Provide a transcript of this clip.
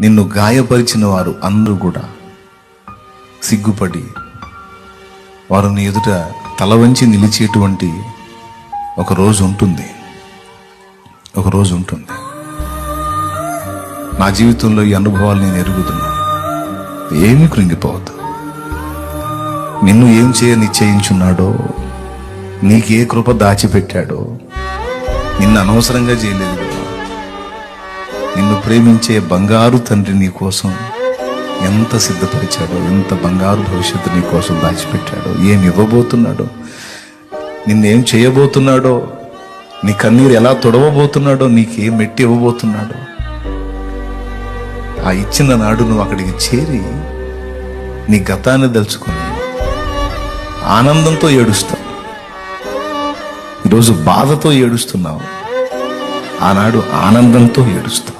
నిన్ను గాయపరిచిన వారు అందరూ కూడా సిగ్గుపడి వారు నీ ఎదుట తల వంచి నిలిచేటువంటి ఒక రోజు ఉంటుంది. ఒక రోజు ఉంటుంది. నా జీవితంలో ఈ అనుభవాలు నేను ఎరుగుతున్నా. ఏమీ కృంగిపోవద్దు. నిన్ను ఏం చేయ నిశ్చయించున్నాడో నీకే కృప దాచిపెట్టాడో నిన్ను అనవసరంగా చేయలేదు నిన్ను ప్రేమించే బంగారు తండ్రి నీ కోసం ఎంత సిద్ధపరిచాడో ఎంత బంగారు భవిష్యత్తు నీ కోసం దాచిపెట్టాడో ఏం ఇవ్వబోతున్నాడో నిన్నేం చేయబోతున్నాడో నీ కన్నీరు ఎలా తొడవబోతున్నాడో నీకేం మెట్టి ఇవ్వబోతున్నాడో ఆ ఇచ్చిన నాడు నువ్వు అక్కడికి చేరి నీ గతాన్ని దలుచుకొని ఆనందంతో ఏడుస్తావు. ఈరోజు బాధతో ఏడుస్తున్నావు. ఆనాడు ఆనందంతో ఏడుస్తావు.